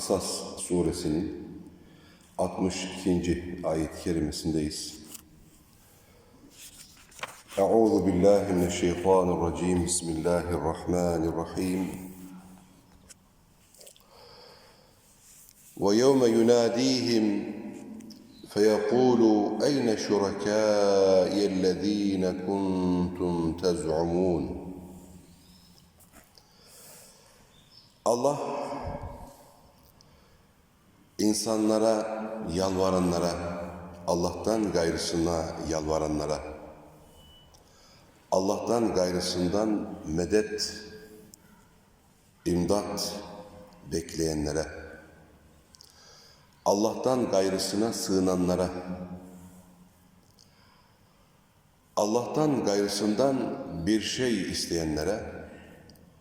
Kasas suresinin 62. ayet-i kerimesindeyiz. Euzu billahi mineşşeytanirracim. Bismillahirrahmanirrahim. ويوم يناديهم فيقول أين شركائي الذين كنتم تزعمون Allah insanlara yalvaranlara, Allah'tan gayrısına yalvaranlara, Allah'tan gayrısından medet, imdat bekleyenlere, Allah'tan gayrısına sığınanlara, Allah'tan gayrısından bir şey isteyenlere,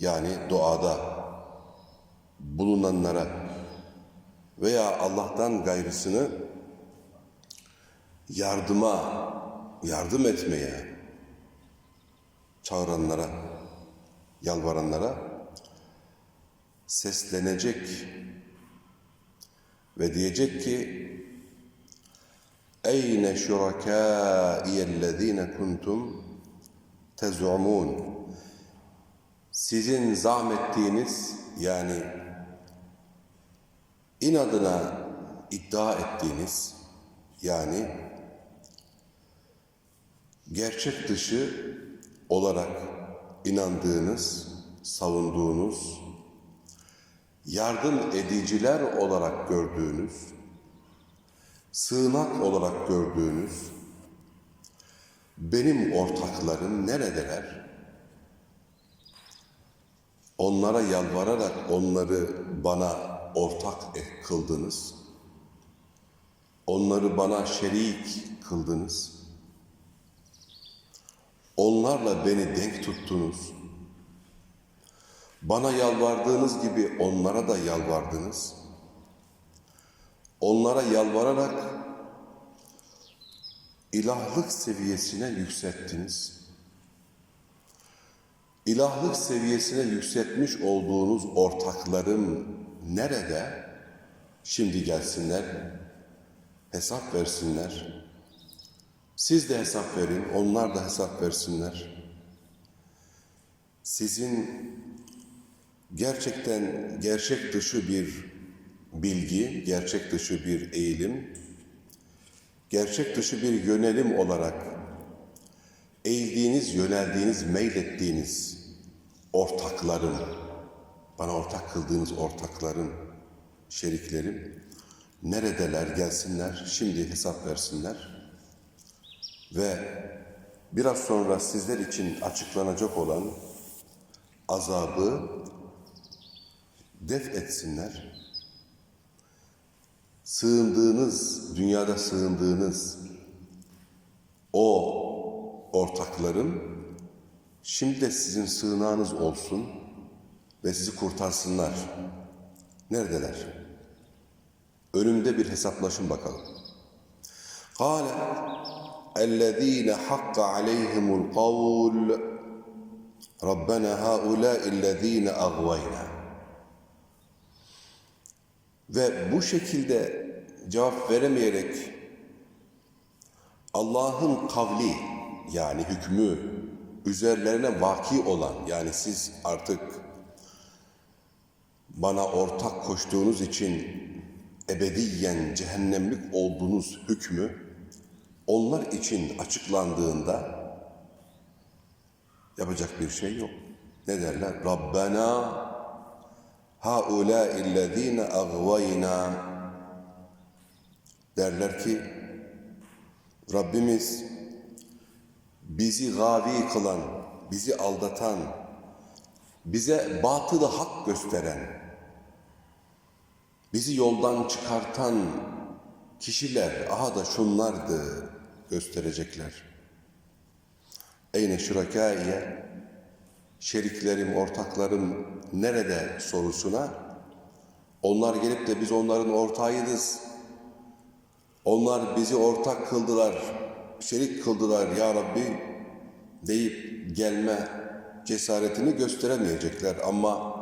yani duada bulunanlara veya Allah'tan gayrısını yardıma, yardım etmeye çağıranlara, yalvaranlara seslenecek ve diyecek ki Eyne şurakâiyellezîne kuntum tez'umûn. Sizin zahmettiğiniz yani inadına iddia ettiğiniz yani gerçek dışı olarak inandığınız, savunduğunuz, yardım ediciler olarak gördüğünüz, sığınak olarak gördüğünüz benim ortaklarım neredeler? Onlara yalvararak onları bana ortak kıldınız. Onları bana şerik kıldınız. Onlarla beni denk tuttunuz. Bana yalvardığınız gibi onlara da yalvardınız. Onlara yalvararak ilahlık seviyesine yükselttiniz. İlahlık seviyesine yükseltmiş olduğunuz ortaklarım nerede? Şimdi gelsinler, hesap versinler. Siz de hesap verin, onlar da hesap versinler. Sizin gerçekten gerçek dışı bir bilgi, gerçek dışı bir eğilim, gerçek dışı bir yönelim olarak eğildiğiniz, yöneldiğiniz, meylettiğiniz ortaklarım, bana ortak kıldığınız ortaklarım, şeriklerim neredeler gelsinler, şimdi hesap versinler ve biraz sonra sizler için açıklanacak olan azabı def etsinler. Sığındığınız, dünyada sığındığınız o ortaklarım şimdi de sizin sığınağınız olsun ve sizi kurtarsınlar. Neredeler? Önümde bir hesaplaşın bakalım. قال الذين حق عليهم القول ربنا هؤلاء الذين أغوينا ve bu şekilde cevap veremeyerek Allah'ın kavli yani hükmü üzerlerine vaki olan yani siz artık bana ortak koştuğunuz için ebediyen cehennemlik olduğunuz hükmü onlar için açıklandığında yapacak bir şey yok. Ne derler? Rabbena haulâ illezîne agvayna derler ki Rabbimiz bizi gavi kılan, bizi aldatan, bize batılı hak gösteren, bizi yoldan çıkartan kişiler, aha da şunlardı gösterecekler. Eyne şurakâiye, şeriklerim, ortaklarım nerede sorusuna, onlar gelip de biz onların ortağıyız, onlar bizi ortak kıldılar şerik kıldılar ya Rabbi deyip gelme cesaretini gösteremeyecekler ama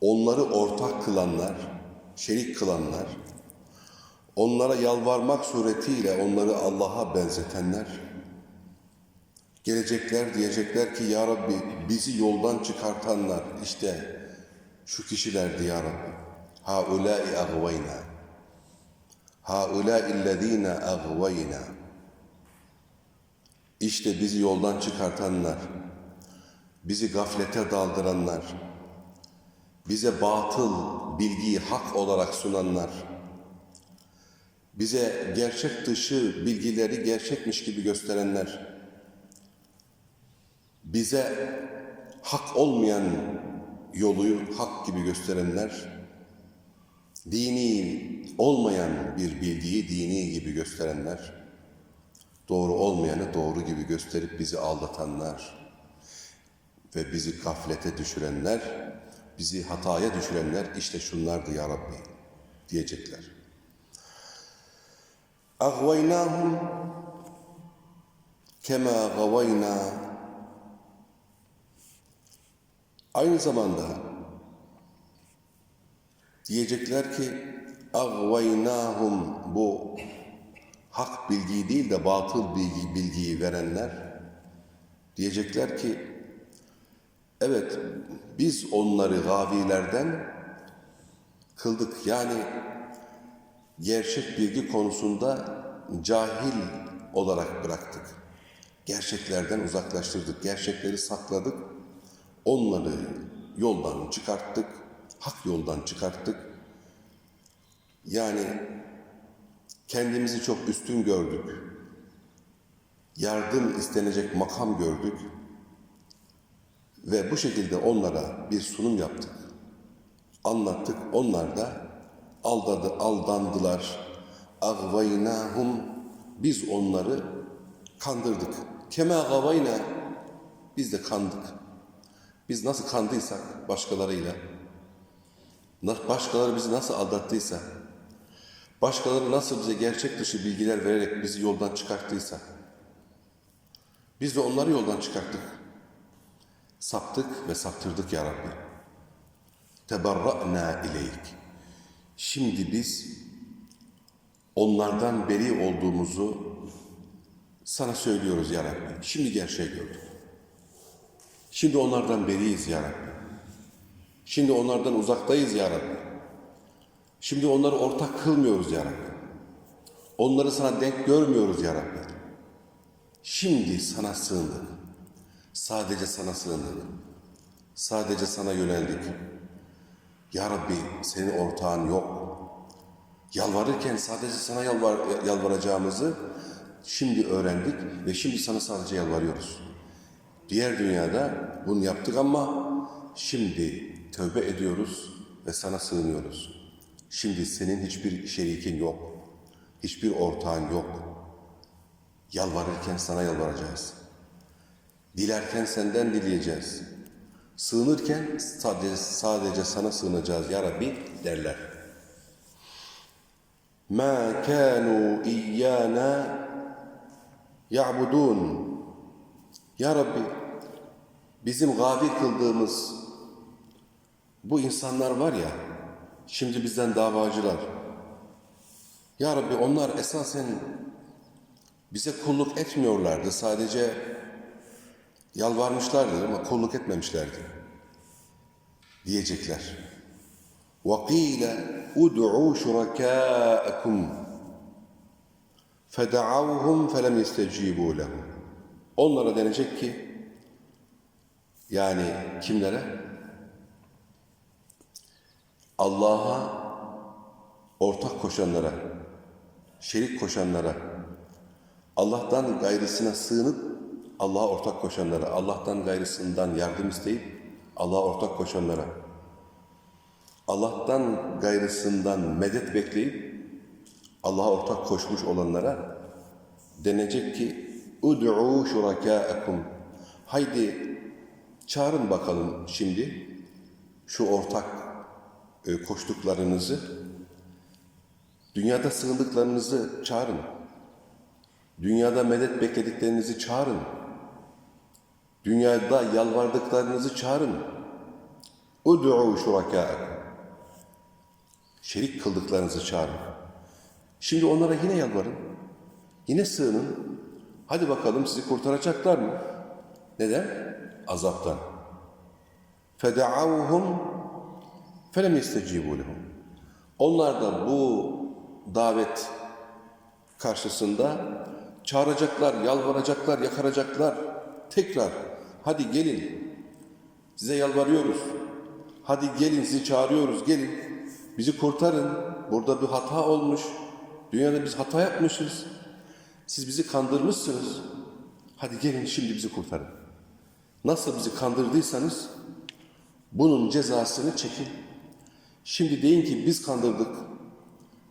onları ortak kılanlar, şerik kılanlar, onlara yalvarmak suretiyle onları Allah'a benzetenler, gelecekler diyecekler ki Ya Rabbi bizi yoldan çıkartanlar işte şu kişilerdi Ya Rabbi. Haulâi agvayna. Haulâi illezîne agvayna. İşte bizi yoldan çıkartanlar, bizi gaflete daldıranlar, bize batıl bilgiyi hak olarak sunanlar, bize gerçek dışı bilgileri gerçekmiş gibi gösterenler, bize hak olmayan yolu hak gibi gösterenler, dini olmayan bir bilgiyi dini gibi gösterenler, doğru olmayanı doğru gibi gösterip bizi aldatanlar ve bizi gaflete düşürenler, bizi hataya düşürenler işte şunlardı ya Rabbi diyecekler. Ahvaynahum kema gavayna Aynı zamanda diyecekler ki ahvaynahum bu hak bilgiyi değil de batıl bilgi, bilgiyi verenler diyecekler ki evet biz onları gavilerden kıldık. Yani gerçek bilgi konusunda cahil olarak bıraktık. Gerçeklerden uzaklaştırdık. Gerçekleri sakladık. Onları yoldan çıkarttık. Hak yoldan çıkarttık. Yani kendimizi çok üstün gördük. Yardım istenecek makam gördük. Ve bu şekilde onlara bir sunum yaptık. Anlattık. Onlar da aldadı, aldandılar. Agvaynahum biz onları kandırdık. Kema gavayna biz de kandık. Biz nasıl kandıysak başkalarıyla, başkaları bizi nasıl aldattıysa, başkaları nasıl bize gerçek dışı bilgiler vererek bizi yoldan çıkarttıysa, biz de onları yoldan çıkarttık. Saptık ve saptırdık ya Rabbi. Teberra'na ileyk. Şimdi biz onlardan beri olduğumuzu sana söylüyoruz ya Rabbi. Şimdi gerçeği gördük. Şimdi onlardan beriyiz ya Rabbi. Şimdi onlardan uzaktayız ya Rabbi. Şimdi onları ortak kılmıyoruz ya Rabbi. Onları sana denk görmüyoruz ya Rabbi. Şimdi sana sığındık. Sadece sana sığındık. Sadece sana yöneldik. Ya Rabbi senin ortağın yok. Yalvarırken sadece sana yalvar, yalvaracağımızı şimdi öğrendik ve şimdi sana sadece yalvarıyoruz. Diğer dünyada bunu yaptık ama şimdi tövbe ediyoruz ve sana sığınıyoruz. Şimdi senin hiçbir şerikin yok. Hiçbir ortağın yok. Yalvarırken sana yalvaracağız. Dilerken senden dileyeceğiz. Sığınırken sadece, sadece sana sığınacağız ya Rabbi derler. مَا كَانُوا اِيَّانَا يَعْبُدُونَ Ya Rabbi, bizim gavi kıldığımız bu insanlar var ya, şimdi bizden davacılar. Ya Rabbi onlar esasen bize kulluk etmiyorlardı. Sadece yalvarmışlardı ama kulluk etmemişlerdi. Diyecekler. وَقِيلَ اُدْعُوا شُرَكَاءَكُمْ فَدَعَوْهُمْ فَلَمْ يَسْتَجِيبُوا لَهُمْ Onlara denecek ki, yani kimlere? Allah'a ortak koşanlara, şerik koşanlara, Allah'tan gayrısına sığınıp Allah'a ortak koşanlara, Allah'tan gayrısından yardım isteyip Allah'a ortak koşanlara, Allah'tan gayrısından medet bekleyip Allah'a ortak koşmuş olanlara denecek ki Ud'u şurakâekum Haydi çağırın bakalım şimdi şu ortak e, koştuklarınızı dünyada sığındıklarınızı çağırın. Dünyada medet beklediklerinizi çağırın. Dünyada yalvardıklarınızı çağırın. Ud'u şurakâekum. Şerik kıldıklarınızı çağırın. Şimdi onlara yine yalvarın. Yine sığının. Hadi bakalım sizi kurtaracaklar mı? Neden? Azaptan. فَدَعَوْهُمْ فَلَمْ يَسْتَجِيبُوا لَهُمْ Onlar da bu davet karşısında çağıracaklar, yalvaracaklar, yakaracaklar. Tekrar, hadi gelin, size yalvarıyoruz. Hadi gelin, sizi çağırıyoruz, gelin. Bizi kurtarın. Burada bir hata olmuş. Dünyada biz hata yapmışız. Siz bizi kandırmışsınız. Hadi gelin şimdi bizi kurtarın. Nasıl bizi kandırdıysanız bunun cezasını çekin. Şimdi deyin ki biz kandırdık.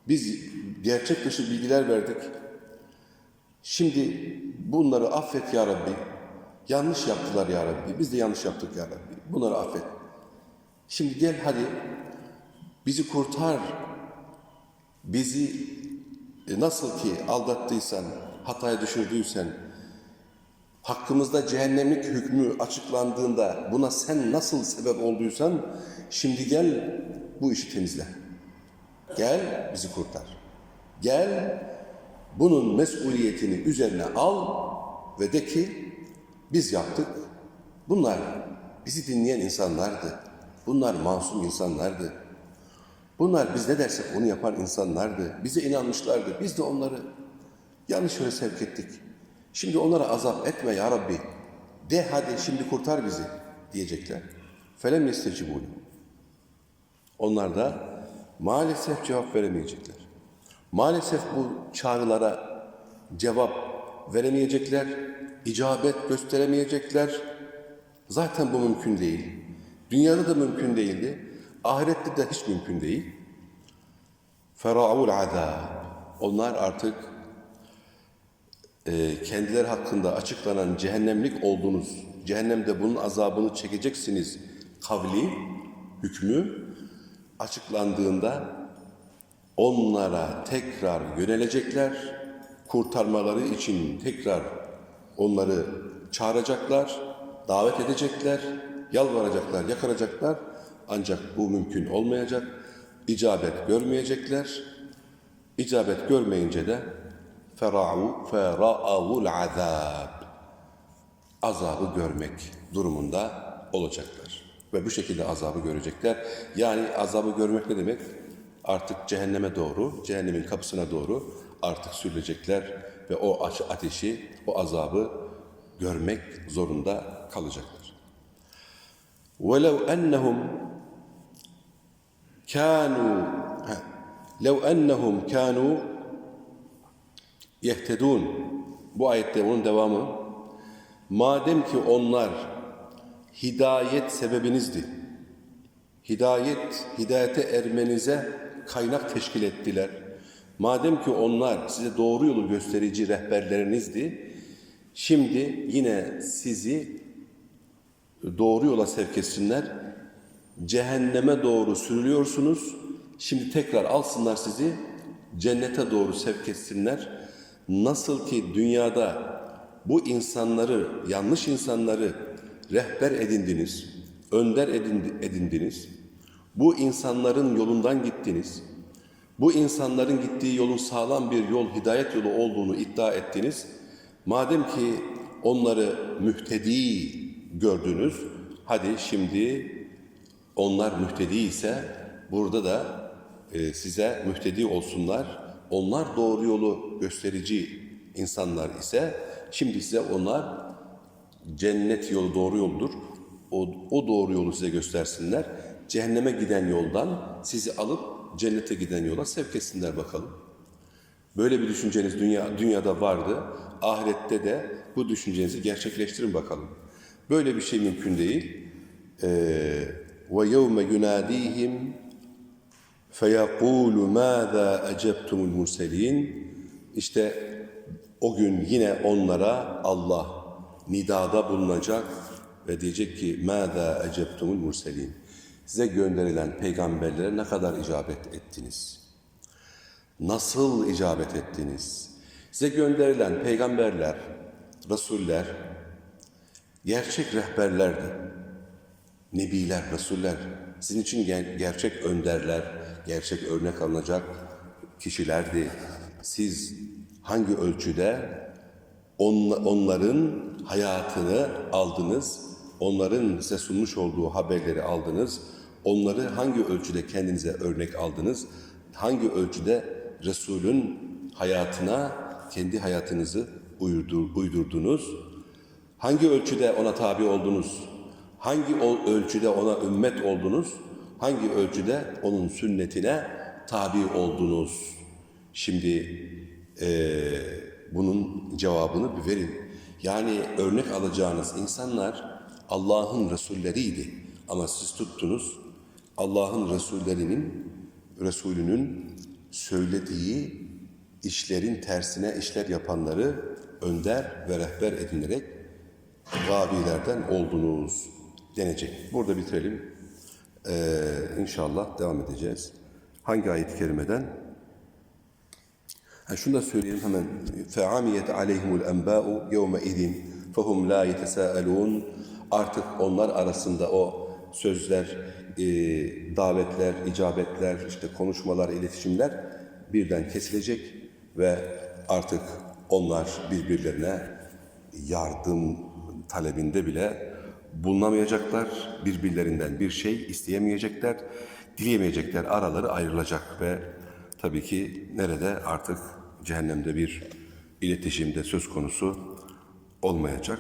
Biz gerçek dışı bilgiler verdik. Şimdi bunları affet ya Rabbi. Yanlış yaptılar ya Rabbi. Biz de yanlış yaptık ya Rabbi. Bunları affet. Şimdi gel hadi bizi kurtar. Bizi e, nasıl ki aldattıysan, hataya düşürdüysen, hakkımızda cehennemlik hükmü açıklandığında buna sen nasıl sebep olduysan, şimdi gel bu işi temizle. Gel bizi kurtar. Gel bunun mesuliyetini üzerine al ve de ki biz yaptık. Bunlar bizi dinleyen insanlardı. Bunlar masum insanlardı. Bunlar biz ne dersek onu yapan insanlardı. Bize inanmışlardı. Biz de onları yanlış yöne sevk ettik. Şimdi onlara azap etme ya Rabbi. De hadi şimdi kurtar bizi diyecekler. Felem yestecibûne. Onlar da maalesef cevap veremeyecekler. Maalesef bu çağrılara cevap veremeyecekler, icabet gösteremeyecekler. Zaten bu mümkün değil. Dünyada da mümkün değildi. Ahirette de hiç mümkün değil. Fera'ul azab. Onlar artık e, kendileri hakkında açıklanan cehennemlik olduğunuz, cehennemde bunun azabını çekeceksiniz kavli, hükmü açıklandığında onlara tekrar yönelecekler, kurtarmaları için tekrar onları çağıracaklar, davet edecekler, yalvaracaklar, yakaracaklar. Ancak bu mümkün olmayacak. İcabet görmeyecekler. İcabet görmeyince de fera'u fera'avul azab azabı görmek durumunda olacaklar. Ve bu şekilde azabı görecekler. Yani azabı görmek ne demek? Artık cehenneme doğru, cehennemin kapısına doğru artık sürülecekler ve o ateşi, o azabı görmek zorunda kalacaklar. وَلَوْ أَنَّهُمْ كَانُوا لَوْ أَنَّهُمْ كَانُوا يَهْتَدُونَ Bu ayette onun devamı. Madem ki onlar hidayet sebebinizdi. Hidayet, hidayete ermenize kaynak teşkil ettiler. Madem ki onlar size doğru yolu gösterici rehberlerinizdi, şimdi yine sizi doğru yola sevk etsinler. Cehenneme doğru sürülüyorsunuz. Şimdi tekrar alsınlar sizi cennete doğru sevk etsinler. Nasıl ki dünyada bu insanları, yanlış insanları rehber edindiniz, önder edindiniz. Bu insanların yolundan gittiniz. Bu insanların gittiği yolun sağlam bir yol, hidayet yolu olduğunu iddia ettiniz. Madem ki onları mühtedi gördünüz, hadi şimdi onlar mühtedi ise burada da e, size mühtedi olsunlar. Onlar doğru yolu gösterici insanlar ise şimdi size onlar cennet yolu doğru yoldur. O, o doğru yolu size göstersinler. Cehenneme giden yoldan sizi alıp cennete giden yola sevk etsinler bakalım. Böyle bir düşünceniz dünya, dünyada vardı. Ahirette de bu düşüncenizi gerçekleştirin bakalım. Böyle bir şey mümkün değil. Ve yevme yunadihim feyekulu mâzâ ecebtumul murselin. İşte o gün yine onlara Allah nidada bulunacak ve diyecek ki mâzâ ecebtumul murselin. Size gönderilen peygamberlere ne kadar icabet ettiniz? Nasıl icabet ettiniz? Size gönderilen peygamberler, rasuller, gerçek rehberlerdi. Nebiler, rasuller, sizin için ger- gerçek önderler, gerçek örnek alınacak kişilerdi. Siz hangi ölçüde on- onların hayatını aldınız, onların size sunmuş olduğu haberleri aldınız, onları hangi ölçüde kendinize örnek aldınız, hangi ölçüde Resul'ün hayatına kendi hayatınızı uyurdur, uydurdunuz, hangi ölçüde ona tabi oldunuz, hangi ölçüde ona ümmet oldunuz, hangi ölçüde onun sünnetine tabi oldunuz. Şimdi eee, bunun cevabını bir verin. Yani örnek alacağınız insanlar Allah'ın Resulleriydi. Ama siz tuttunuz Allah'ın Resullerinin, Resulünün söylediği işlerin tersine işler yapanları önder ve rehber edinerek gabilerden oldunuz denecek. Burada bitirelim. Ee, inşallah devam edeceğiz. Hangi ayet-i kerimeden? Ha, şunu da söyleyeyim hemen. فَعَمِيَتْ عَلَيْهِمُ الْاَنْبَاءُ يَوْمَ اِذٍ فَهُمْ لَا يَتَسَاءَلُونَ Artık onlar arasında o sözler, e, davetler, icabetler, işte konuşmalar, iletişimler birden kesilecek ve artık onlar birbirlerine yardım talebinde bile bulunamayacaklar. Birbirlerinden bir şey isteyemeyecekler, dileyemeyecekler. Araları ayrılacak ve tabii ki nerede artık cehennemde bir iletişimde söz konusu olmayacak.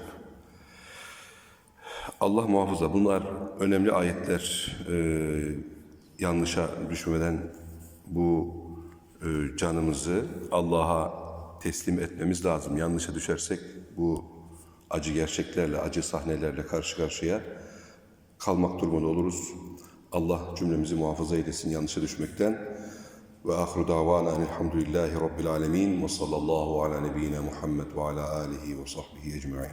Allah muhafaza bunlar önemli ayetler. Ee, yanlışa düşmeden bu e, canımızı Allah'a teslim etmemiz lazım. Yanlışa düşersek bu acı gerçeklerle, acı sahnelerle karşı karşıya kalmak durumunda oluruz. Allah cümlemizi muhafaza eylesin yanlışa düşmekten. Ve ahru davana elhamdülillahi rabbil alemin ve sallallahu ala nebiyyina Muhammed ve ala alihi ve sahbihi ecma'in.